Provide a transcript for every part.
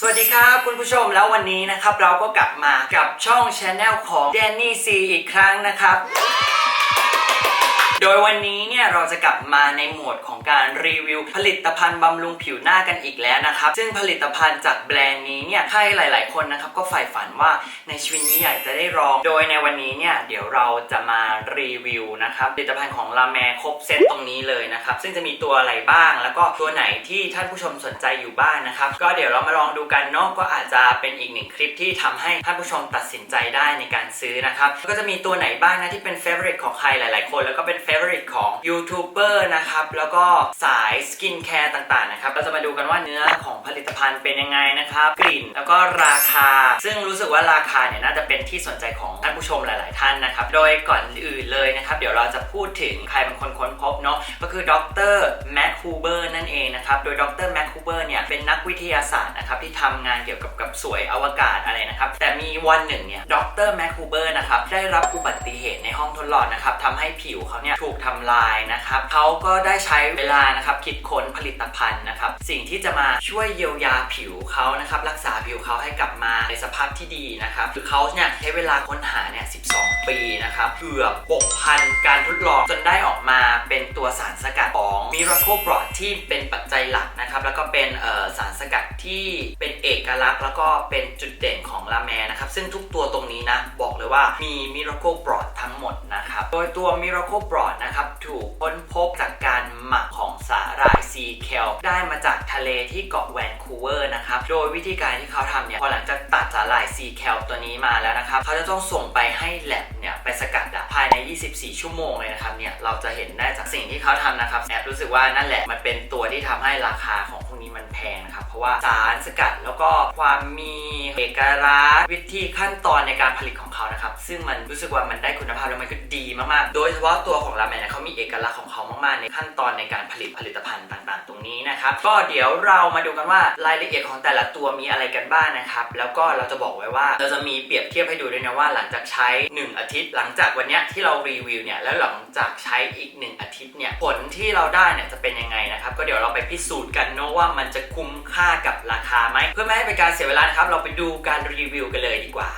สวัสดีครับคุณผู้ชมแล้ววันนี้นะครับเราก็กลับมากับช่อง Channel ของ Danny C อีกครั้งนะครับ โดยวันนี้เนี่ยเราจะกลับมาในโหมดของการรีวิว ผลิตภัณฑ์บำรุงผิวหน้ากันอีกแล้วนะครับ ซึ่งผลิตภัณฑ์จากแบรนด์นี้เนี่ยใครหลาย ๆ คนนะครับก็ใฝ่ฝันว่าในชีวิตนี้อยากจะได้ลอง โดยในวันนี้เนี่ยเดี๋ยวเราจะมารีวิวนะครับผลิตภัณฑ์ของลาแมครบเซตตรงนี้เลยนะครับซึ่งจะมีตัวอะไรบ้าง แล้วก็ตัวไหนที่ท่านผู้ชมสนใจอยู่บ้างนะครับก็เดี๋ยวเรามาลองดูกันเนาะก็อาจจะเป็นอีกหนึ่งคลิปที่ทำให้ท่านผู้ชมตัดสินใจได้ในการซื้อนะครับก็จะมีตัวไหนบ้างนะที่เป็นเฟ v o r i t e ของใครหลาย ๆ คน แล้วก็เป็นเฟ v o r i t e ของยูทูบเบอร์นะครับ แล้วก็สายสกินแคร์ต่างๆนะครับ เราจะมาดูกันว่าเนื้อของผลิตภัณฑ์เป็นยังไงนะครับ กลิ่นแล้วก็ราคา ซึ่งรู้สึกว่าราคาเนี่ยน่าจะเป็นที่สนใจของท่านผู้ชมหลาย ๆ ท่านนะครับ โดยก่อนอื่นเลยนะครับ เดี๋ยวเราจะพูดถึงใครเป็นคนค้นพบเนาะก็คือดรแม็กฮูเบอร์นั่นเองนะครับ โดยดรแม็กฮูเบอร์เนี่ยเป็นนักวิทยาศาสตร์นะครับที่ทำงานเกี่ยวกับกับสวยอวกาศอะไรนะครับ แต่มีวันหนึ่งเนี่ยดรแม็กฮูเบอร์นะครับได้รับอุบัติเหตุในห้องทดลองนะครับทำให้ผิวเขาเนี่ยถูกทำลายนะครับเขาก็ได้ใช้เวลานะครับคิดค้นผลิตภัณฑ์นะครับสิ่งที่จะมาช่วยเยียวยาผิวเขานะครับรักษาผิวเขาให้กลับมาในสภาพที่ดีนะครับคือเขาเนี่ยใช้เวลาค้นหาเนี่ย 12 ปีนะครับเกือบ6,000 การทดลองจนได้ออกมาเป็นตัวสารสกัด ราโคบรอดที่เป็นปัจจัยหลักนะครับ แล้วก็เป็นสารสกัดที่เป็นเอกลักษณ์ แล้วก็เป็นจุดเด่นของลาแมนะครับ ซึ่งทุกตัวตรงนี้นะ บอกเลยว่ามีมิราโคบรอดทั้งหมดนะครับ โดยตัวมิราโคบรอดนะครับ ถูกค้นพบจากการหมักของสาหร่าย ซีเคลได้มาจากทะเลที่เกาะแวนคูเวอร์นะครับ โดยวิธีการที่เขาทำเนี่ย พอหลังจากตัดสาหร่ายซีแคลตัวนี้มาแล้วนะครับ เขาจะต้องส่งไปให้แลบเนี่ยไปสกัดอะภายใน 24 ชั่วโมงเลยนะครับ เนี่ย เราจะเห็นได้จากสิ่งที่เขาทำนะครับแอบรู้สึกว่านั่นแหละมันเป็นตัวที่ทำให้ราคาของพวกนี้มันแพงนะครับ เพราะว่าสารสกัดแล้วก็ความมีเอกลักษณ์วิธีขั้นตอนในการผลิตของเขานะครับ ซึ่งมันรู้สึกว่ามันได้คุณภาพแล้วมันก็ดีมากๆ โดยเฉพาะตัวของราเมนเนี่ยเขามีเอกลักษณ์ของเขามากๆ ในขั้นตอนในการผลิตผลิตภัณฑ์ต่างๆ ตรงนี้นะครับก็เดี๋ยวเรามาดูกันว่ารายละเอียดของแต่ละตัวมีอะไรกันบ้างนะครับ แล้วก็เราจะบอกไว้ว่าเราจะมีเปรียบเทียบให้ดูด้วยนะว่า หลังจากใช้ 1 อาทิตย์ หลังจากวันนี้ที่เรารีวิวเนี่ยแล้วหลังจากใช้อีก 1 อาทิตย์เนี่ยผลที่เราได้เนี่ยจะเป็นยังไงนะครับก็เดี๋ยวเราไปพิสูจน์กันเนาะว่ามันจะคุ้มค่ากับราคาไหมเพื่อไม่ให้เป็นการเสียเวลานะครับเราไปดูการรีวิวกันเลยดีกว่า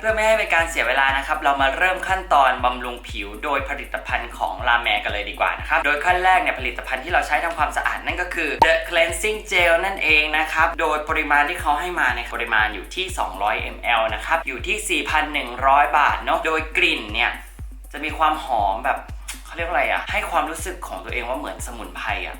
เพื่อไม่ให้เป็นการเสียเวลานะครับ เรามาเริ่มขั้นตอนบำรุงผิวโดยผลิตภัณฑ์ของลาแมกันเลยดีกว่านะครับ โดยขั้นแรกเนี่ยผลิตภัณฑ์ที่เราใช้ทำความสะอาดนั่นก็คือ The Cleansing Gel นั่นเองนะครับ โดยปริมาณที่เขาให้มาในยปริมาณอยู่ที่ 200 ml นะครับ อยู่ที่ 4,100 บาทเนาะ โดยกลิ่นเนี่ยจะมีความหอมแบบเขาเรียกอะไรอะให้ความรู้สึกของตัวเองว่าเหมือนสมุนไพรอะ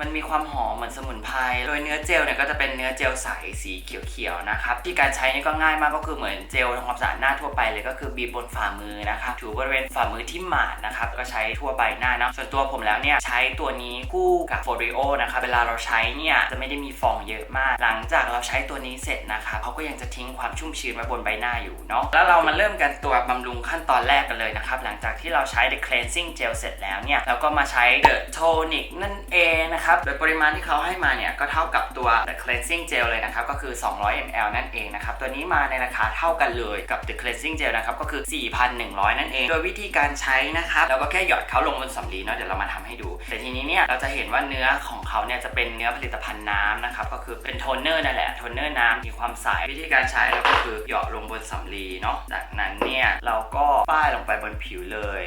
มันมีความหอมเหมือนสมุนไพร โดยเนื้อเจลเนี่ยก็จะเป็นเนื้อเจลใสสีเขียวๆนะครับที่การใช้นี่ก็ง่ายมากก็คือเหมือนเจลทำความสะอาดหน้าทั่วไปเลยก็คือบีบบนฝ่ามือนะครับถูบริเวณฝ่ามือที่หมาดนะครับก็ใช้ทั่วใบหน้าเนาะส่วนตัวผมแล้วเนี่ยใช้ตัวนี้คู่กับโฟริโอนะครับเวลาเราใช้เนี่ยจะไม่ได้มีฟองเยอะมาก หลังจากเราใช้ตัวนี้เสร็จนะครับเขาก็ยังจะทิ้งความชุ่มชื้นไว้บนใบหน้าอยู่เนาะแล้วเรามาเริ่มกันตัวบำรุงขั้นตอนแรกกันเลยนะครับหลังจากที่เราใช้ The Cleansing Gel เสร็จแล้วเนี่ยเราก็มาใช้ The Tonic นั่นเองนะครับ โดยปริมาณที่เขาให้มาเนี่ยก็เท่ากับตัว The Cleansing Gel เลยนะครับ ก็คือ 200 ml นั่นเองนะครับ ตัวนี้มาในราคาเท่ากันเลยกับ The Cleansing Gel นะครับ ก็คือ 4,100 นั่นเอง โดยวิธีการใช้นะครับเราก็แค่หยอดเขาลงบนสำลีเนาะ เดี๋ยวเรามาทำให้ดู แต่ทีนี้เนี่ยเราจะเห็นว่าเนื้อของเขาเนี่ยจะเป็นเนื้อผลิตภัณฑ์น้ำนะครับ ก็คือเป็นโทนเนอร์นั่นแหละ โทนเนอร์น้ำมีความใส วิธีการใช้เราก็คือหยอดลงบนสำลีเนาะ จากนั้นเนี่ยเราก็ป้ายลงไปบนผิวเลย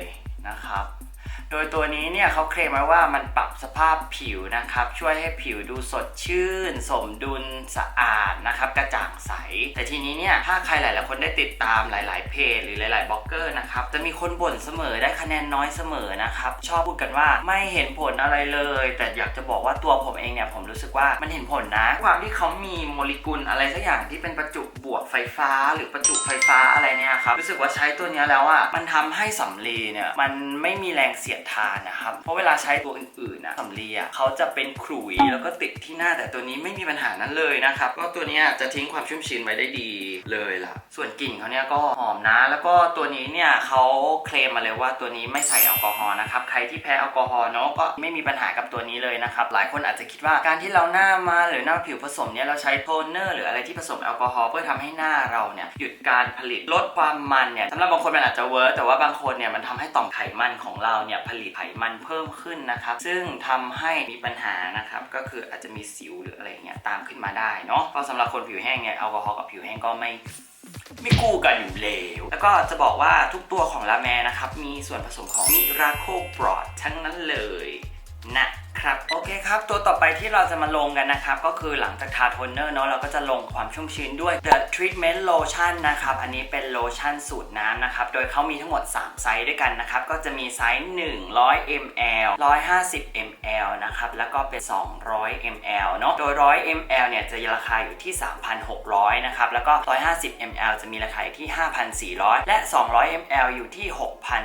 นะครับ โดยตัวนี้เนี่ยเขาเคลมไว้ว่ามันปรับสภาพผิวนะครับ ช่วยให้ผิวดูสดชื่น สมดุลสะอาดนะครับกระจ่างใส แต่ทีนี้เนี่ยถ้าใครหลาย ๆ คนได้ติดตามหลาย ๆ เพจหรือหลาย ๆ บล็อกเกอร์นะครับจะมีคนบ่นเสมอได้คะแนนน้อยเสมอนะครับ ชอบพูดกันว่าไม่เห็นผลอะไรเลย แต่อยากจะบอกว่าตัวผมเองเนี่ยผมรู้สึกว่ามันเห็นผลนะ ความที่เขามีโมเลกุลอะไรสักอย่างที่เป็นประจุ ไฟฟ้าหรือประจุไฟฟ้าอะไรเนี่ยครับรู้สึกว่าใช้ตัวนี้แล้วอะมันทำให้สำลีเนี่ยมันไม่มีแรงเสียดทานนะครับเพราะเวลาใช้ตัวอื่นๆนะสำลีอะเขาจะเป็นขลุยแล้วก็ติดที่หน้าแต่ตัวนี้ไม่มีปัญหานั้นเลยนะครับก็ตัวนี้จะทิ้งความชุ่มชื้นไว้ได้ดีเลยล่ะ ส่วนกลิ่นเขาเนี่ยก็หอมนะ แล้วก็ตัวนี้เนี่ยเขาเคลมมาเลยว่าตัวนี้ไม่ใส่แอลกอฮอล์นะครับใครที่แพ้แอลกอฮอล์เนาะก็ไม่มีปัญหากับตัวนี้เลยนะครับหลายคนอาจจะคิดว่าการที่เราหน้ามาหรือหน้าผิวผสมเนี่ยเราใช้โทนเนอร์หรืออะไรที่ผสมแอลกอฮอล์เพื่อทำให้หน้าเราเนี่ยหยุดการผลิตลดความมันเนี่ยสำหรับบางคนมันอาจจะเวิร์กแต่ว่าบางคนเนี่ยมันทำให้ต่อมไขมันของเราเนี่ยผลิตไขมันเพิ่มขึ้นนะครับ ซึ่งทำให้มีปัญหานะครับก็คืออาจจะมีสิวหรืออะไรเงี้ยตามขึ้นมาได้เนาะก็สำหรับคนผิวแห้งเนี่ยแอลกอฮอล์กับผิวแห้งก็ไม่ไม่คู่กันอยู่แล้วแล้วก็จะบอกว่าทุกตัวของลาแมนะครับ มีส่วนผสมของมิราโคบรอดทั้งนั้นเลยนะ ครับโอเคครับ ตัวต่อไปที่เราจะมาลงกันนะครับ ก็คือหลังจากทาโทนเนอร์เนาะเราก็จะลงความชุ่มชื้นด้วย The Treatment Lotion นะครับ อันนี้เป็นโลชั่นสูตรน้ำนะครับ โดยเขามีทั้งหมด 3 ไซส์ด้วยกันนะครับ ก็จะมีไซส์ 100 ml 150 ml นะครับ แล้วก็เป็น 200 ml เนาะโดย 100 ml เนี่ยจะราคาอยู่ที่ 3,600 นะครับ แล้วก็ 150 ml จะมีราคาอยู่ที่ 5,400 และ 200 ml อยู่ที่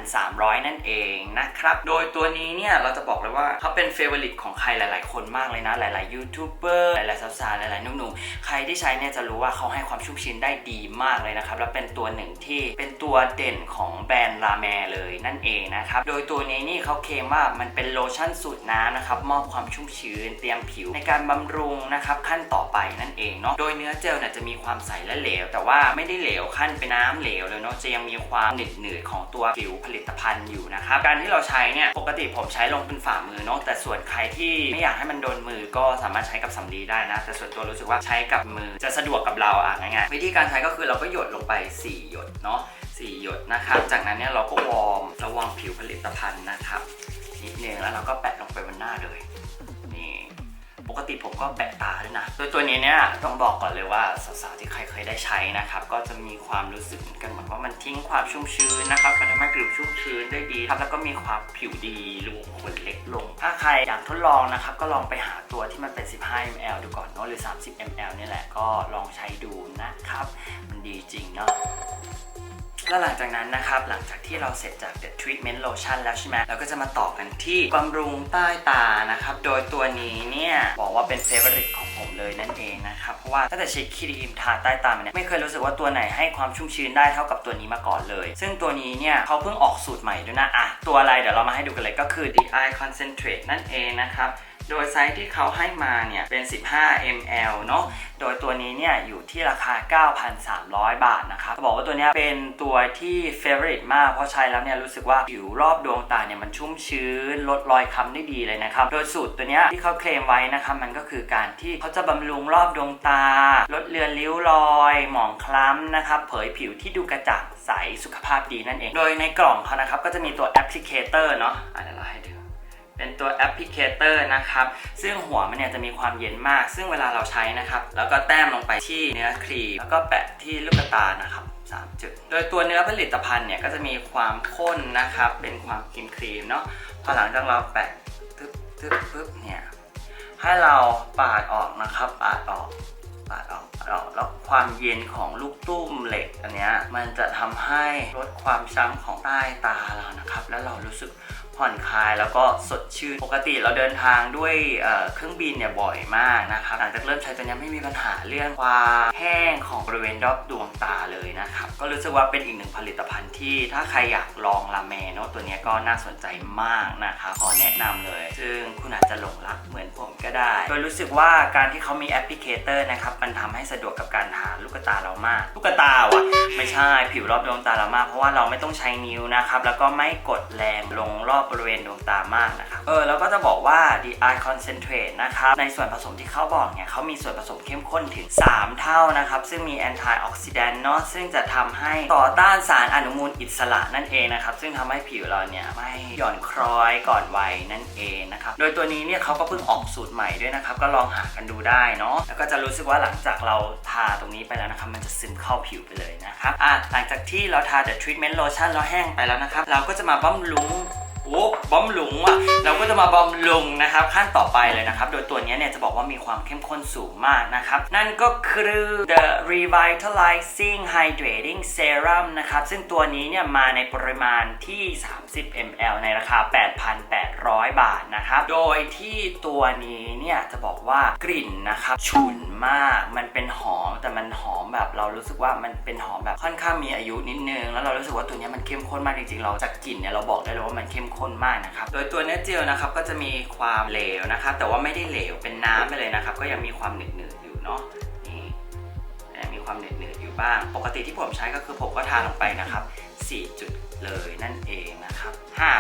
6,300 นั่นเองนะครับ โดยตัวนี้เนี่ยเราจะบอกเลยว่าเขาเป็นเฟเวอริตของใครหลาย ๆ คนมากเลยนะ หลาย ๆ ยูทูบเบอร์ หลาย ๆ สาวๆ หลาย ๆ หนุ่มๆ ใครที่ใช้เนี่ยจะรู้ว่าเขาให้ความชุ่มชื้นได้ดีมากเลยนะครับ และเป็นตัวหนึ่งที่เป็นตัวเด่นของแบรนด์ลาแมเลยนั่นเองนะครับ โดยตัวนี้นี่เขาเคลมว่ามันเป็นโลชั่นสูตรน้ำนะครับ มอบความชุ่มชื้น เตรียมผิวในการบำรุงนะครับขั้นต่อไปนั่นเองเนาะ โดยเนื้อเจลเนี่ยจะมีความใสและเหลว แต่ว่าไม่ได้เหลวขั้นเป็นน้ำเหลวเลยเนาะ จะยังมีความหนืดหนืดของตัวผิวผลิตภัณฑ์อยู่นะครับ การที่เราใช้เนี่ย ปกติผมใช้ลงเป็นฝ่ามือเนาะ แต่ส่วนใครที่ไม่อยากให้มันโดนมือก็สามารถใช้กับสำลีได้นะ แต่ส่วนตัวรู้สึกว่าใช้กับมือจะสะดวกกับเราอะง่ายๆวิธีการใช้ก็คือเราก็หยดลงไป 4 หยดเนาะ4หยดนะครับ จากนั้นเนี่ยเราก็วอร์มระวังผิวผลิตภัณฑ์นะครับนิดนึงแล้วเราก็แปะลงไปบนหน้าเลย ปกติผมก็แปะตาด้วยนะ โดยตัวนี้เนี่ยต้องบอกก่อนเลยว่าสาวๆที่ใครเคยได้ใช้นะครับ ก็จะมีความรู้สึกเหมือนกันเหมือนว่ามันทิ้งความชุ่มชื้นนะครับมันทำให้ผิวชุ่มชื้นได้ดีครับแล้วก็มีความผิวดีรูขุมขนเล็กลง ถ้าใครอยากทดลองนะครับ ก็ลองไปหาตัวที่มันเป็น 15 ml ดูก่อนเนาะหรือ 30 ml นี่แหละก็ลองใช้ดูนะครับ มันดีจริงเนาะ แล้วหลังจากนั้นนะครับ หลังจากที่เราเสร็จจาก The Treatment Lotion แล้วใช่ไหมเราก็จะมาต่อกันที่บำรุงใต้ตานะครับ โดยตัวนี้เนี่ยบอกว่าเป็นเฟเวอริตของผมเลยนั่นเองนะครับ เพราะว่าตั้งแต่ใช้ครีมทาใต้ตาเนี่ยไม่เคยรู้สึกว่าตัวไหนให้ความชุ่มชื้นได้เท่ากับตัวนี้มาก่อนเลย ซึ่งตัวนี้เนี่ยเขาเพิ่งออกสูตรใหม่ด้วยนะอะตัวอะไรเดี๋ยวเรามาให้ดูกันเลยก็คือ The Eye Concentrate นั่นเองนะครับ โดยไซส์ที่เขาให้มาเนี่ยเป็น 15 ml เนาะ โดยตัวนี้เนี่ยอยู่ที่ราคา 9,300 บาทนะครับจะบอกว่าตัวนี้เป็นตัวที่ favorite มาก เพราะใช้แล้วเนี่ยรู้สึกว่าผิวรอบดวงตาเนี่ยมันชุ่มชื้น ลดรอยค้ำได้ดีเลยนะครับ โดยสูตรตัวนี้ที่เขาเคลมไว้นะครับมันก็คือการที่เขาจะบำรุงรอบดวงตา ลดเลือนริ้วรอย หมองคล้ำนะครับเผยผิวที่ดูกระจ่างใสสุขภาพดีนั่นเอง โดยในกล่องเขานะครับก็จะมีตัวแอปพลิเคเตอร์เนาะอะเดี๋ยวเราให้ดู เป็นตัวแอปพลิเคเตอร์นะครับ ซึ่งหัวมันเนี่ยจะมีความเย็นมาก ซึ่งเวลาเราใช้นะครับ แล้วก็แต้มลงไปที่เนื้อครีม แล้วก็แปะที่ลูกตานะครับสามจุด โดยตัวเนื้อผลิตภัณฑ์เนี่ยก็จะมีความข้นนะครับ เป็นความครีมครีมเนาะ พอหลังจากเราแปะทึบทึบปึ๊บเนี่ย ให้เราปาดออกนะครับ ปาดออก ปาดออกปาดออก แล้วความเย็นของลูกตุ้มเหล็กอันเนี้ย มันจะทำให้ลดความช้ำของใต้ตาเรานะครับ แล้วเรารู้สึก ผ่อนคลายแล้วก็สดชื่น ปกติเราเดินทางด้วยเเครื่องบินเนี่ยบ่อยมากนะครับ หลังจากเริ่มใช้ตัวนี้ไม่มีปัญหาเรื่องความแห้งของบริเวณรอบดวงตาเลยนะครับ ก็รู้สึกว่าเป็นอีกหนึ่งผลิตภัณฑ์ที่ถ้าใครอยากลองลาเมเนาะตัวนี้ก็น่าสนใจมากนะครับขอแนะนำเลย ซึ่งคุณอาจจะหลงรักเหมือนผมก็ได้โดยรู้สึกว่าการที่เขามีแอปพลิเคเตอร์นะครับมันทำให้สะดวกกับการทาลูกตาเรามากลูกตาวะไม่ใช่ผิวรอบดวงตาเรามาก เพราะว่าเราไม่ต้องใช้นิ้วนะครับแล้วก็ไม่กดแรงลงรอบบริเวณดวงตามากนะครับเออแล้วก็จะบอกว่า the eye concentrate นะครับในส่วนผสมที่เขาบอกเนี่ยเขามีส่วนผสมเข้มข้นถึง 3 เท่านะครับ ซึ่งมี antioxidant เนาะซึ่งจะทำให้ต่อต้านสารอนุมูลอิสระนั่นเองนะครับ ซึ่งทำให้ผิวเราเนี่ยไม่หย่อนคล้อยก่อนวัยนั่นเองนะครับโดยตัวนี้เนี่ยเขาก็เพิ่งออกสูตรใหม่ด้วยนะครับ ก็ลองหากันดูได้เนาะแล้วก็จะรู้สึกว่าหลังจากเราทาตรงนี้ไปแล้วนะครับ มันจะซึมเข้าผิวไปเลยนะครับอะหลังจากที่เราทา the treatment lotion เราแห้งไปแล้วนะครับ เราก็จะมาบำรุง โอ้บำรุงอะเราก็จะมาบำรุงนะครับขั้นต่อไปเลยนะครับ โดยตัวนี้เนี่ยจะบอกว่ามีความเข้มข้นสูงมากนะครับ นั่นก็คือ the revitalizing hydrating serum นะครับ ซึ่งตัวนี้เนี่ยมาในปริมาณที่ 30 ml ในราคา 8,800 บาทนะครับ โดยที่ตัวนี้เนี่ยจะบอกว่ากลิ่นนะครับฉุน มาก มันเป็นหอมแต่มันหอมแบบเรารู้สึกว่ามันเป็นหอมแบบค่อนข้างมีอายุนิดนึง แล้วเรารู้สึกว่าตัวนี้มันเข้มข้นมากจริงๆ เราจากกลิ่นเนี่ยเราบอกได้เลยว่ามันเข้มข้นมากนะครับ โดยตัวเนื้อเจลนะครับก็จะมีความเหลวนะครับ แต่ว่าไม่ได้เหลวเป็นน้ำไปเลยนะครับ ก็ยังมีความหนืดๆอยู่เนาะนี่มีความเหนืดๆอยู่บ้าง ปกติที่ผมใช้ก็คือผมก็ทาลงไปนะครับ4จุดเลยนั่นเองนะครับ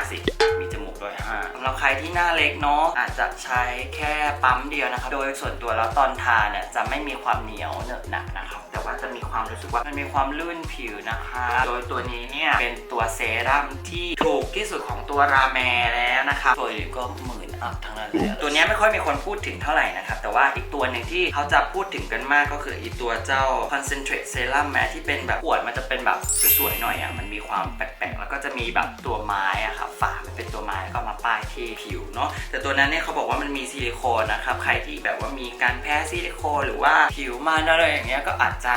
50 มีจมูกด้วย หรับใครที่หน้าเล็กเนาะอาจจะใช้แค่ปั๊มเดียวนะครับโดยส่วนตัวแล้วตอนทาเนี่ยจะไม่มีความเหนียวเหนอะหนะนะครับแต่ว่าจะมีความรู้สึกว่ามันมีความลื่นผิวนะคะ โดยตัวนี้เนี่ยเป็นตัวเซรั่มที่ถูกที่สุดของตัวราแมแล้วนะครับตัวอื่นก็หมื่น อัพทั้งนั้นเลยตัวเนี้ยไม่ค่อยมีคนพูดถึงเท่าไหร่นะครับ แต่ว่าอีกตัวหนึ่งที่เขาจะพูดถึงกันมากก็คืออีตัวเจ้า concentrate serum แม้ที่เป็นแบบขวดมันจะเป็นแบบสวยๆหน่อยอะมันมีความแปลกๆ แล้วก็จะมีแบบตัวไม้อะครับฝามันเป็นตัวไม้แล้วก็มาป้ายที่ผิวเนาะแต่ตัวนั้นเนี่ยเขาบอกว่ามันมีซิลิโคนนะครับใครที่แบบว่ามีการแพ้ซิลิโคนหรือว่าผิวมันอะไรอย่างเงี้ยก็อาจจะ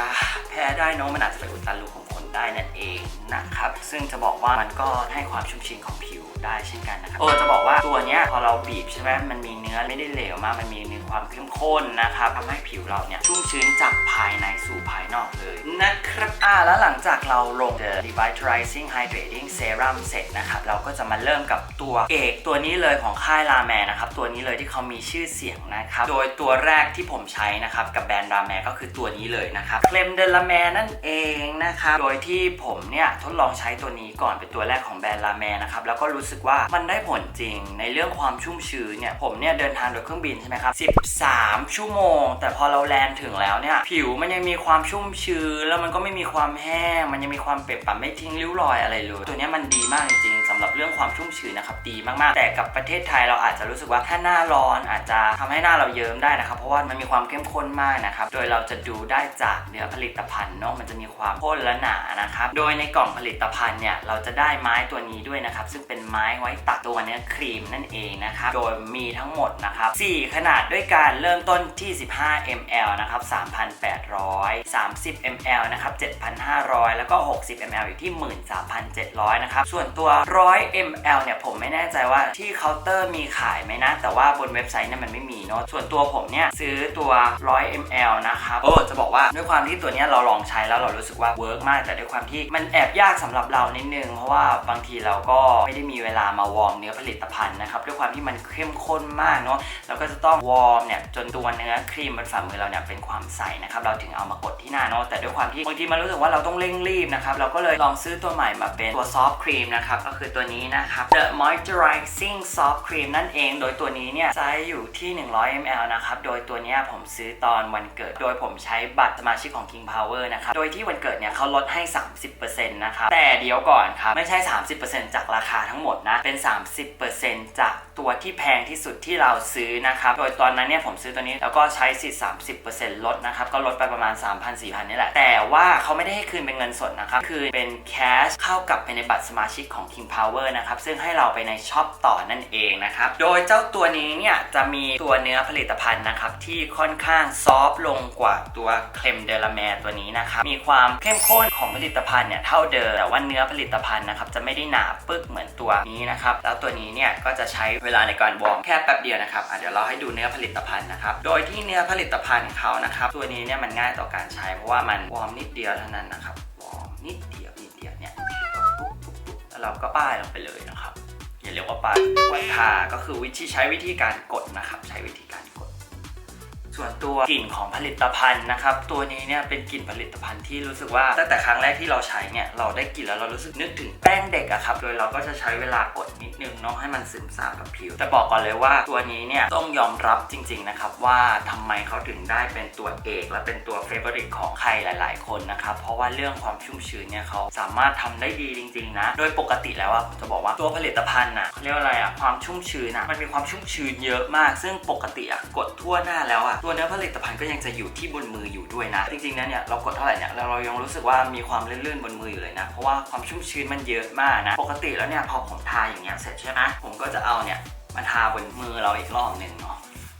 แพ้ได้เนาะมันอาจจะเป็นอุดตันรูขุมขน ได้นั่นเองนะครับ ซึ่งจะบอกว่ามันก็ให้ความชุ่มชื้นของผิวได้เช่นกันนะครับ เออจะบอกว่าตัวเนี้ยพอเราบีบใช่ไหมมันมีเนื้อไม่ได้เหลวมาก มันมีเนื้อความเข้มข้นนะครับทำให้ผิวเราเนี่ยชุ่มชื้นจากภายในสู่ภายนอกเลยนะครับ อ่าแล้วหลังจากเราลง The Revitalizing Hydrating Serum เสร็จนะครับ เราก็จะมาเริ่มกับตัวเอกตัวนี้เลยของค่ายราแมนะครับ ตัวนี้เลยที่เขามีชื่อเสียงนะครับ โดยตัวแรกที่ผมใช้นะครับกับแบรนด์ราแมก็คือตัวนี้เลยนะครับ เคลมเดลาแมนั่นเองนะครับ โดยที่ผมเนี่ยทดลองใช้ตัวนี้ก่อนเป็นตัวแรกของแบรนด์ราแมนะครับแล้วก็รู้สึกว่ามันได้ผลจริงในเรื่องความชุ่มชื้นเนี่ยผมเนี่ยเดินทางโดยเครื่องบินใช่ไหมครับ13 ชั่วโมง แต่พอเราแลนด์ถึงแล้วเนี่ยผิวมันยังมีความชุ่มชื้นแล้วมันก็ไม่มีความแห้ง มันยังมีความเปียกปรับไม่ทิ้งริ้วรอยอะไรเลยตัวนี้มันดีมากจริงๆสำหรับเรื่องความชุ่มชื้นนะครับดีมากๆ แต่กับประเทศไทยเราอาจจะรู้สึกว่าถ้าหน้าร้อนอาจจะทำให้หน้าเราเยิ้มได้นะครับเพราะว่ามันมีความเข้มข้นมากนะครับโดยเราจะดูได้จากเนื้อผลิตภัณฑ์เนาะมันจะมีความข้นและหนานะครับ โดยในกล่องผลิตภัณฑ์เนี่ยเราจะได้ไม้ตัวนี้ด้วยนะครับ ซึ่งเป็นไม้ไว้ตัดตัวเนื้อครีมนั่นเองนะครับ โดยมีทั้งหมดนะครับ 4 ขนาดด้วยการเริ่มต้นที่ 15 ml นะครับ 3,800 30 ml นะครับ 7,500 แล้วก็ 60 ml อยู่ที่ 13,700 นะครับ ส่วนตัว 100 ml เนี่ยผมไม่แน่ใจว่าที่เคาน์เตอร์มีขายไหมนะ แต่ว่าบนเว็บไซต์เนี่ยมันไม่มีเนาะ ส่วนตัวผมเนี่ยซื้อตัว 100 ml นะครับ โอ้ จะบอกว่าด้วยความที่ตัวเนี้ยเราลองใช้แล้วเรารู้สึกว่าเวิร์กมากแต่ด้วยความที่มันแอบยากสำหรับเรานิดนึง เพราะว่าบางทีเราก็ไม่ได้มีเวลามาวอร์มเนื้อผลิตภัณฑ์นะครับด้วยความที่มันเข้มข้นมากเนาะแล้วก็จะต้องวอร์มเนี่ยจนตัวเนื้อครีมบนฝ่ามือเราเนี่ยเป็นความใสนะครับเราถึงเอามากดที่หน้าเนาะแต่ด้วยความที่บางทีมันรู้สึกว่าเราต้องเร่งรีบนะครับเราก็เลยลองซื้อตัวใหม่มาเป็นตัวซอฟต์ครีมนะครับก็คือตัวนี้นะครับ The Moisturizing Soft Cream นั่นเอง โดยตัวนี้เนี่ยไซส์อยู่ที่ 100 ml นะครับโดยตัวนี้ผมซื้อตอนวันเกิด โดยผมใช้บัตรสมาชิกของ King Power นะครับโดยที่วันเกิดเนี่ยเขาลดให้30%นะครับแต่เดี๋ยวก่อนครับไม่ใช่ 30%จากราคาทั้งหมดนะเป็น 30%จากตัวที่แพงที่สุดที่เราซื้อนะครับโดยตอนนั้นเนี่ยผมซื้อตัวนี้แล้วก็ใช้สิทธิ์30%ลดนะครับก็ลดไปประมาณ 3,000-4,000นี่แหละ แต่ว่าเขาไม่ได้ให้คืนเป็นเงินสดนะครับคือเป็นแคชเข้ากับไปในบัตรสมาชิกของ King Power นะครับซึ่งให้เราไปในช็อปต่อนั่นเองนะครับโดยเจ้าตัวนี้เนี่ยจะมีตัวเนื้อผลิตภัณฑ์นะครับที่ค่อนข้างซอฟต์ลงกว่าตัวเคลมเดลาแมตัวนี้นะครับมีความเข้มข้นของผลิตภัณฑ์เนี่ยเท่าเดิมแต่ว่าเนื้อผลิตภัณฑ์นะครับจะไม่ได้หนาปึกเหมือนตัวนี้นะครับแล้วตัวนี้เนี่ยก็จะใช้เวลาในการวอร์มแค่แป๊บเดียวนะครับเดี๋ยวเราให้ดูเนื้อผลิตภัณฑ์นะครับโดยที่เนื้อผลิตภัณฑ์เขานะครับตัวนี้เนี่ยมันง่ายต่อการใช้ เพราะว่ามันวอร์มนิดเดียวเท่านั้นนะครับวอร์มนิดเดียวนิดเดียวเนี่ยแล้วเราก็ป้ายลงไปเลยนะครับอย่าเรียกว่าป้ายวัทาก็คือวิธีใช้วิธีการกดนะครับ ใช้วิธีการกด ส่วนตัวกลิ่นของผลิตภัณฑ์นะครับตัวนี้เนี่ยเป็นกลิ่นผลิตภัณฑ์ที่รู้สึกว่าตั้งแต่ครั้งแรกที่เราใช้เนี่ยเราได้กลิ่นแล้วเรารู้สึกนึกถึงแป้งเด็กอะครับโดยเราก็จะใช้เวลากดนิดนึงเนาะให้มันซึมซาบกับผิว แต่บอกก่อนเลยว่าตัวนี้เนี่ยต้องยอมรับจริง ๆนะครับ ว่าทำไมเขาถึงได้เป็นตัวเอกและเป็นตัวเฟเวอริตของใครหลาย ๆ คนนะครับเพราะว่าเรื่องความชุ่มชื้นเนี่ยเขาสามารถทำได้ดีจริง ๆ นะ โดยปกติแล้วอะผมจะบอกว่าตัวผลิตภัณฑ์อะเขาเรียกว่าอะไรอะความชุ่มชื้นอะมันมีความชุ่มชื้นเยอะมาก ซึ่งปกติอะกดทั่วหน้าแล้วอะตัวเนื้อผลิตภัณฑ์ก็ยังจะอยู่ที่บนมืออยู่ด้วยนะ จริงๆนะเนี่ยเรากดเท่าไหร่เนี่ยเราเรายังรู้สึกว่ามีความลื่นๆบนมืออยู่เลยนะ เพราะว่าความชุ่มชื้นมันเยอะมากนะ ปกติแล้วเนี่ยพอผมทาอย่างเงี้ยเสร็จใช่ไหมผมก็จะเอาเนี่ยมาทาบนมือเราอีกรอบหนึ่งเนาะ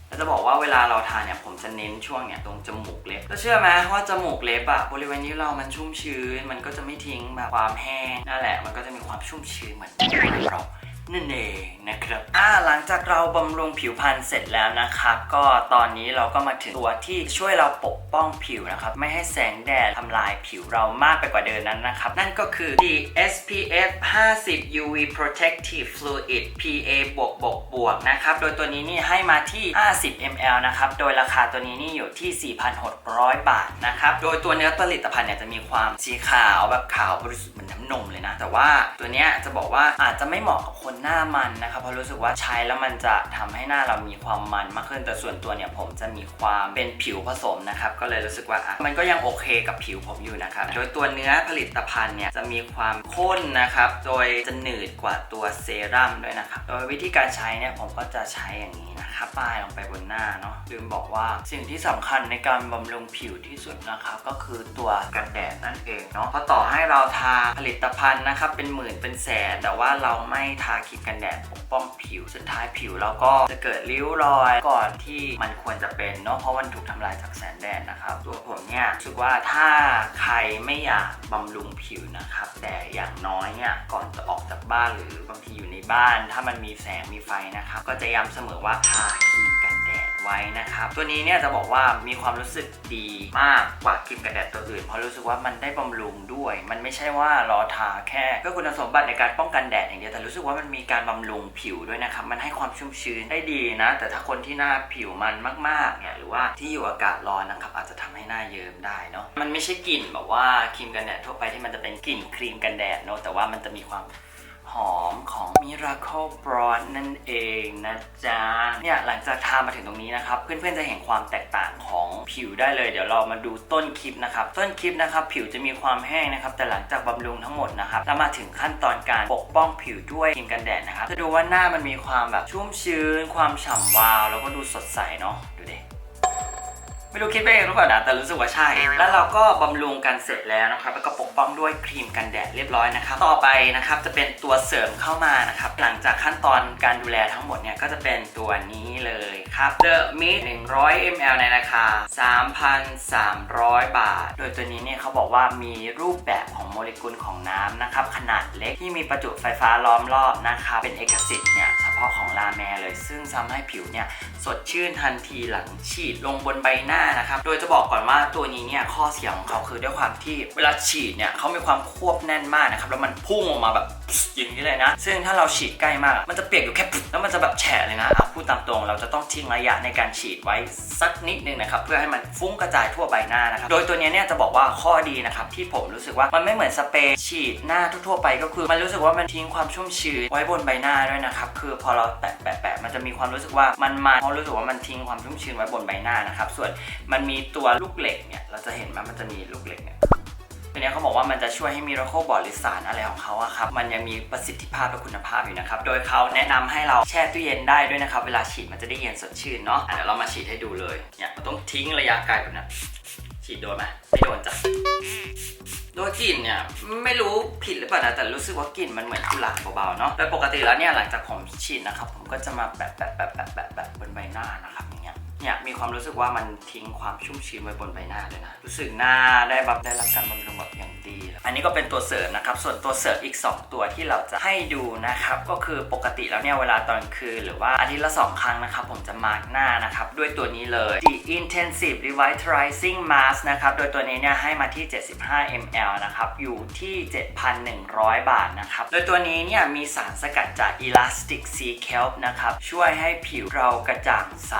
แล้วจะบอกว่าเวลาเราทาเนี่ยผมจะเน้นช่วงเนี่ยตรงจมูกเล็บแล้วเชื่อไหมว่าจมูกเล็บอะบริเวณนี้เรามันชุ่มชื้น มันก็จะไม่ทิ้งแบบความแห้งนั่นแหละ มันก็จะมีความชุ่มชื้นเหมือนเรา นั่นเองนะครับอ่าหลังจากเราบำรุงผิวพรรณเสร็จแล้วนะครับ ก็ตอนนี้เราก็มาถึงตัวที่ช่วยเราปกป้องผิวนะครับ ไม่ให้แสงแดดทำลายผิวเรามากไปกว่าเดิมนั้นนะครับ นั่นก็คือ The SPF 50 UV Protective Fluid PA บวกบวกบวกนะครับ โดยตัวนี้นี่ให้มาที่ 50 ml นะครับ โดยราคาตัวนี้นี่อยู่ที่ 4,600 บาทนะครับ โดยตัวเนื้อผลิตภัณฑ์เนี่ยจะมีความสีขาวแบบขาวบริสุทธิ์เหมือนน้ำนมเลยนะ แต่ว่าตัวเนี้ยจะบอกว่าอาจจะไม่เหมาะกับคนหน้ามันนะครับเพราะรู้สึกว่าใช้แล้วมันจะทำให้หน้าเรามีความมันมากขึ้นแต่ส่วนตัวเนี่ยผมจะมีความเป็นผิวผสมนะครับก็เลยรู้สึกว่ามันก็ยังโอเคกับผิวผมอยู่นะครับโดยตัวเนื้อผลิตภัณฑ์เนี่ยจะมีความข้นนะครับโดยจะหนืดกว่าตัวเซรั่มด้วยนะครับโดยวิธีการใช้เนี่ยผมก็จะใช้อย่างนี้นะครับป้ายลงไปบนหน้าเนาะลืมบอกว่าสิ่งที่สำคัญในการบำรุงผิวที่สุดนะครับก็คือตัวกันแดดนั่นเองเนาะเพราะต่อให้เราทาผลิตภัณฑ์นะครับเป็นหมื่นเป็นแสนแต่ว่าเราไม่ทาครีมกันแดดปกป้องผิว สุดท้ายผิวเราก็จะเกิดริ้วรอยก่อนที่มันควรจะเป็นเนาะเพราะมันถูกทำลายจากแสงแดดนะครับ ตัวผมเนี่ยรู้สึกว่าถ้าใครไม่อยากบำรุงผิวนะครับ แต่อย่างน้อยเนี่ยก่อนจะออกจากบ้านหรือบางทีอยู่ในบ้าน ถ้ามันมีแสงมีไฟนะครับ ก็จะย้ำเสมอว่าทาครีมก ไว้นะครับ ตัวนี้เนี่ยจะบอกว่ามีความรู้สึกดีมากกว่าครีมกันแดดตัวอื่น เพราะรู้สึกว่ามันได้บำรุงด้วย มันไม่ใช่ว่ารอทาแค่เพื่อคุณสมบัติในการป้องกันแดดอย่างเดียวแต่รู้สึกว่ามันมีการบำรุงผิวด้วยนะครับมันให้ความชุ่มชื้นได้ดีนะ แต่ถ้าคนที่หน้าผิวมันมากๆเนี่ยหรือว่าที่อยู่อากาศร้อนนะครับอาจจะทำให้หน้าเยิ้มได้เนาะมันไม่ใช่กลิ่นแบบว่าครีมกันแดดทั่วไปที่มันจะเป็นกลิ่นครีมกันแดดเนาะแต่ว่ามันจะมีความ มของ Miracle Broad นั่นเองนะจ๊ะ เนี่ยหลังจากทามาถึงตรงนี้นะครับ เพื่อนๆจะเห็นความแตกต่างของผิวได้เลย เดี๋ยวเรามาดูต้นคลิปนะครับ ต้นคลิปนะครับผิวจะมีความแห้งนะครับ แต่หลังจากบำรุงทั้งหมดนะครับแล้วมาถึงขั้นตอนการปกป้องผิวด้วยครีมกันแดดนะครับจะดูว่าหน้ามันมีความแบบชุ่มชื้น ความฉ่ำวาว แล้วก็ดูสดใสเนาะ ไม่รู้คิดไปเองหรือเปล่านะแต่รู้สึกว่าใช่ แล้วเราก็บำรุงกันเสร็จแล้วนะครับแล้วก็ปกป้องด้วยครีมกันแดดเรียบร้อยนะครับต่อไปนะครับจะเป็นตัวเสริมเข้ามานะครับหลังจากขั้นตอนการดูแลทั้งหมดเนี่ยก็จะเป็นตัวนี้เลยครับ The Meat 100 ml ในราคา 3,300 บาท โดยตัวนี้เนี่ยเขาบอกว่ามีรูปแบบของโมเลกุลของน้ำนะครับขนาดเล็กที่มีประจุไฟฟ้าล้อมรอบนะครับเป็นเอกสิทธิ์เนี่ย พาะของลาแมเลย ซึ่งทำให้ผิวเนี่ยสดชื่นทันทีหลังฉีดลงบนใบหน้านะครับ โดยจะบอกก่อนว่าตัวนี้เนี่ยข้อเสียของเขาคือด้วยความที่เวลาฉีดเนี่ยเขามีความควบแน่นมากนะครับแล้วมันพุ่งออกมาแบบอย่างนี้เลยนะ ซึ่งถ้าเราฉีดใกล้มากมันจะเปียกอยู่แค่แล้วมันจะแบบแฉะเลยนะอะ พูดตามตรงเราจะต้องทิ้งระยะในการฉีดไว้สักนิดนึงนะครับเพื่อให้มันฟุ้งกระจายทั่วใบหน้านะครับโดยตัวนี้เนี่ยจะบอกว่าข้อดีนะครับที่ผมรู้สึกว่ามันไม่เหมือนสเปรย์ฉีดหน้าทั่วๆไปก็คือ มันรู้สึกว่ามันทิ้งความชุ่มชื้นไว้บนใบหน้าด้วยนะครับคือพอเราแปะแปะแปะมันจะมีความรู้สึกว่ามันมันเพราะรู้สึกว่ามันทิ้งความชุ่มชื้นไว้บนใบหน้านะครับส่วนมันมีตัวลูกเหล็กเนี่ยเราจะเห็นว่ามันจะมีลูกเหล็กเนี่ย ตัวเนี้เขาบอกว่ามันจะช่วยให้มิราเคิลบอดหรือสารอะไรของเขาอะครับมันยังมีประสิทธิภาพและคุณภาพอยู่นะครับโดยเขาแนะนำให้เราแช่ตู้เย็นได้ด้วยนะครับเวลาฉีดมันจะได้เย็นสดชื่นเนาะะเดี๋ยวเรามาฉีดให้ดูเลยเนี่ยมันต้องทิ้งระยะไกลแบบนั้ฉีดโดนไหมไม่โดนจ้ะโดยกลิ่นเนี่ยไม่รู้ผิดหรือเปล่านะแต่รู้สึกว่ากลิ่นมันเหมือนกุหลาบเบาๆเนาะโดยปกติแล้วเนี่ยหลังจากผมฉีดนะครับผมก็จะมาแปะแปะแปะแปะแปะแปะบนใบหน้านะครับ เนี่ยมีความรู้สึกว่ามันทิ้งความชุ่มชื้นไว้บนใบหน้าเลยนะ รู้สึกหน้าได้แบบได้รับการบำรุงแบบอย่างดี อันนี้ก็เป็นตัวเสริมนะครับ ส่วนตัวเสริมอีก 2 ตัวที่เราจะให้ดูนะครับ ก็คือปกติแล้วเนี่ยเวลาตอนคืน หรือว่าอาทิตย์ละสองครั้งนะครับ ผมจะมาร์กหน้านะครับ ด้วยตัวนี้เลย The Intensive Revitalizing Mask นะครับ โดยตัวนี้เนี่ยให้มาที่ 75 ml นะครับ อยู่ที่ 7,100 บาทนะครับ โดยตัวนี้เนี่ยมีสารสกัดจาก Elastic Sea Kelp นะครับ ช่วยให้ผิวเรากระจ่างใส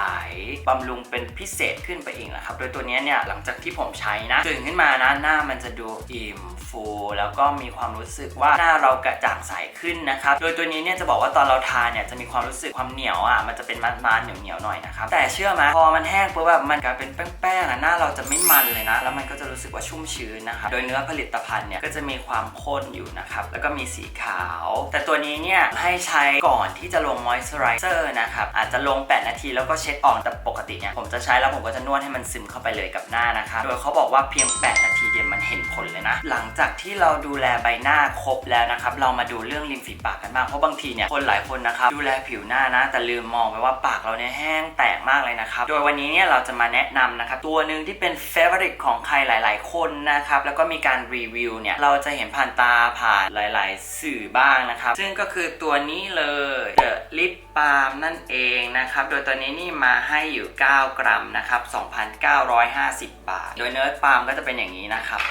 บำรุงเป็นพิเศษขึ้นไปอีกนะครับ โดยตัวนี้เนี่ยหลังจากที่ผมใช้นะตื่นขึ้นมานะหน้ามันจะดูอิ่มฟูแล้วก็มีความรู้สึกว่าหน้าเรากระจ่างใสขึ้นนะครับ โดยตัวนี้เนี่ยจะบอกว่าตอนเราทานเนี่ยจะมีความรู้สึกความเหนียวอะมันจะเป็นมันๆเหนียวๆหน่อยนะครับแต่เชื่อไหมพอมันแห้งปุ๊บแบบมันกลายเป็นแป้งๆอะหน้าเราจะไม่มันเลยนะ แล้วมันก็จะรู้สึกว่าชุ่มชื้นนะครับโดยเนื้อผลิตภัณฑ์เนี่ยก็จะมีความข้นอยู่นะครับแล้วก็มีสีขาว แต่ตัวนี้เนี่ยให้ใช้ก่อนที่จะลงมอยส์เจอไรเซอร์นะครับอาจจะลง 8 นาทีแล้วก็เช็ดออกแต่ปกติเนี่ยผมจะใช้แล้วผมก็จะนวดให้มันซึมเข้าไปเลยกับหน้านะครับโดยเขาบอกว่าเพียง 8 นาทีเดียวมันเห็นผลเลยนะ หลังจากที่เราดูแลใบหน้าครบแล้วนะครับ เรามาดูเรื่องริมฝีปากกันบ้าง เพราะบางทีเนี่ยคนหลายคนนะครับดูแลผิวหน้านะ แต่ลืมมองไปว่าปากเราเนี่ยแห้งแตกมากเลยนะครับ โดยวันนี้เนี่ยเราจะมาแนะนำนะครับตัวหนึ่งที่เป็นเฟเวอริตของใครหลาย ๆ คนนะครับ แล้วก็มีการรีวิวเนี่ยเราจะเห็นผ่านตาผ่านหลาย ๆ สื่อบ้างนะครับ ซึ่งก็คือตัวนี้เลย The Lip Balm นั่นเองนะครับ โดยตัวนี้นี่มาให้อยู่9 กรัมนะครับ 2,950 บาท โดยเนื้อปาล์มก็จะเป็นอย่างนี้นะครับ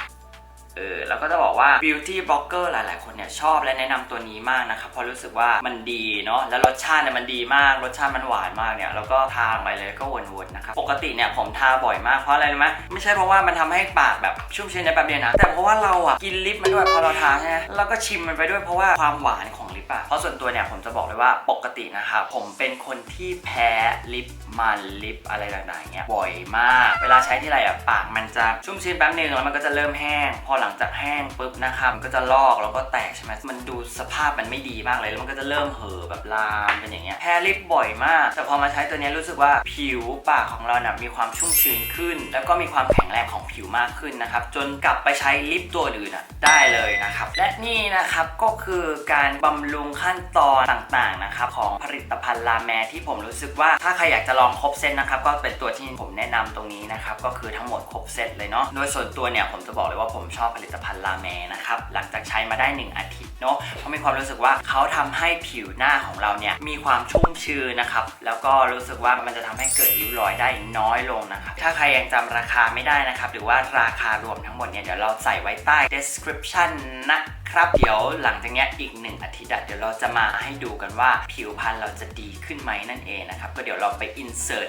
เออแล้วก็จะบอกว่า beauty blogger หลาย ๆ คนเนี่ยชอบและแนะนำตัวนี้มากนะครับเพราะรู้สึกว่ามันดีเนาะแล้วรสชาติเนี่ยมันดีมาก รสชาติมันหวานมากเนี่ยแล้วก็ทาไปเลยก็วนๆนะครับปกติเนี่ยผมทาบ่อยมากเพราะอะไรรู้ไหมไม่ใช่เพราะว่ามันทำให้ปากแบบชุ่มชื้นในแป๊บเดียวนะแต่เพราะว่าเราอะกินลิปมาด้วยพอเราทาใช่ไหมแล้วก็ชิมมันไปด้วยเพราะว่าความหวานของ ปอะเพราะส่วนตัวเนี่ยผมจะบอกเลยว่าปกตินะครับผมเป็นคนที่แพ้ลิปมันลิปอะไรต่างๆเนี่ยบ่อยมาก เวลาใช้ที่ไรอะปากมันจะชุ่มชื้นแป๊บนึงแล้วมันก็จะเริ่มแห้ง พอหลังจากแห้งปุ๊บนะครับมันก็จะลอกแล้วก็แตกใช่ไหมมันดูสภาพมันไม่ดีมากเลยแล้วมันก็จะเริ่มเห่อแบบลามเป็นอย่างเงี้ยแพ้ลิปบ่อยมาก แต่พอมาใช้ตัวนี้รู้สึกว่าผิวปากของเราเนี่ยมีความชุ่มชื้นขึ้น แล้วก็มีความแข็งแรงของผิวมากขึ้นนะครับจนกลับไปใช้ลิปตัวอื่นอะได้เลยนะครับและนี่นะครับก็คือการบำรุงขั้นตอนต่างๆนะครับของผลิตภัณฑ์ลาแมที่ผมรู้สึกว่าถ้าใครอยากจะลองครบเซตนะครับก็เป็นตัวที่ผมแนะนำตรงนี้นะครับก็คือทั้งหมดครบเซตเลยเนาะโดยส่วนตัวเนี่ยผมจะบอกเลยว่าผมชอบผลิตภัณฑ์ลาแมนะครับหลังจากใช้มาได้ 1 อาทิตย์เนาะเพราะมีความรู้สึกว่าเขาทำให้ผิวหน้าของเราเนี่ยมีความชุ่มชื้นนะครับแล้วก็รู้สึกว่ามันจะทำให้เกิดริ้วรอยได้น้อยลงนะครับถ้าใครยังจำราคาไม่ได้นะครับหรือว่าราคารวมทั้งหมดเนี่ยเดี๋ยวเราใส่ไว้ใต้ description นะครับเดี๋ยวหลังจากนี้อีกหนึ่งอาทิตย์เดี๋ยวเราจะมาให้ดูกันว่าผิวพรรณเราจะดีขึ้นไหมนั่นเองนะครับ ก็เดี๋ยวเราไป insert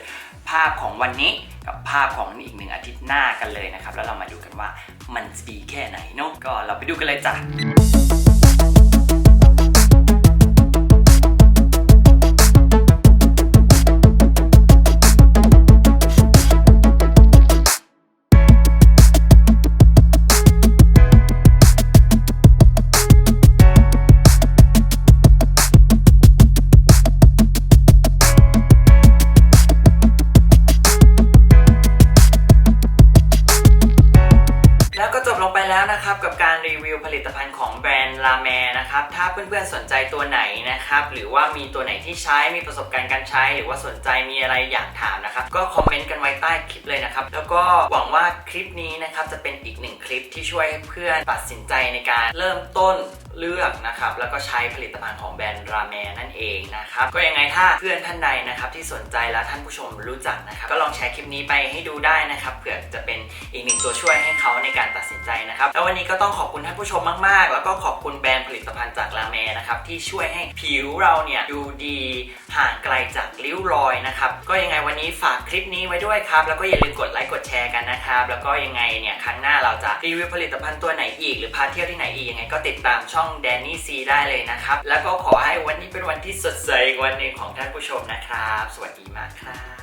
ภาพของวันนี้กับภาพของอีกหนึ่งอาทิตย์หน้ากันเลยนะครับ แล้วเรามาดูกันว่ามันจะดีแค่ไหนเนาะก็เราไปดูกันเลยจ้ะ หรือว่าสนใจมีอะไรอยากถามนะครับ ก็คอมเมนต์กันไว้ใต้คลิปเลยนะครับ แล้วก็หวังว่าคลิปนี้นะครับจะเป็นอีกหนึ่งคลิปที่ช่วยให้เพื่อนตัดสินใจในการเริ่มต้น เลือกนะครับแล้วก็ใช้ผลิตภัณฑ์ของแบรนด์ราแมนั่นเองนะครับก็ยังไงถ้าเพื่อนท่านใดนะครับที่สนใจและท่านผู้ชมรู้จักนะครับก็ลองแชร์คลิปนี้ไปให้ดูได้นะครับเผื่อจะเป็นอีกหนึ่งตัวช่วยให้เขาในการตัดสินใจนะครับแล้ววันนี้ก็ต้องขอบคุณท่านผู้ชมมาก ๆ แล้วก็ขอบคุณแบรนด์ผลิตภัณฑ์จากราแมนะครับที่ช่วยให้ผิวเราเนี่ยดูดีห่างไกลจากริ้วรอยนะครับก็ยังไงวันนี้ฝากคลิปนี้ไว้ด้วยครับแล้วก็อย่าลืมกดไลค์กดแชร์กันนะครับแล้วก็ยังไงเนี่ยครั้งหน้าเราจะรีวิวผลิตภัณฑ์ตัวไหนอีกหรือพาเที่ยวที่ไหนอีกยังไงก็ติดตามช่องแดนนี่ซีได้เลยนะครับ แล้วก็ขอให้วันนี้เป็นวันที่สดใสวันหนึ่งของท่านผู้ชมนะครับ สวัสดีมากครับ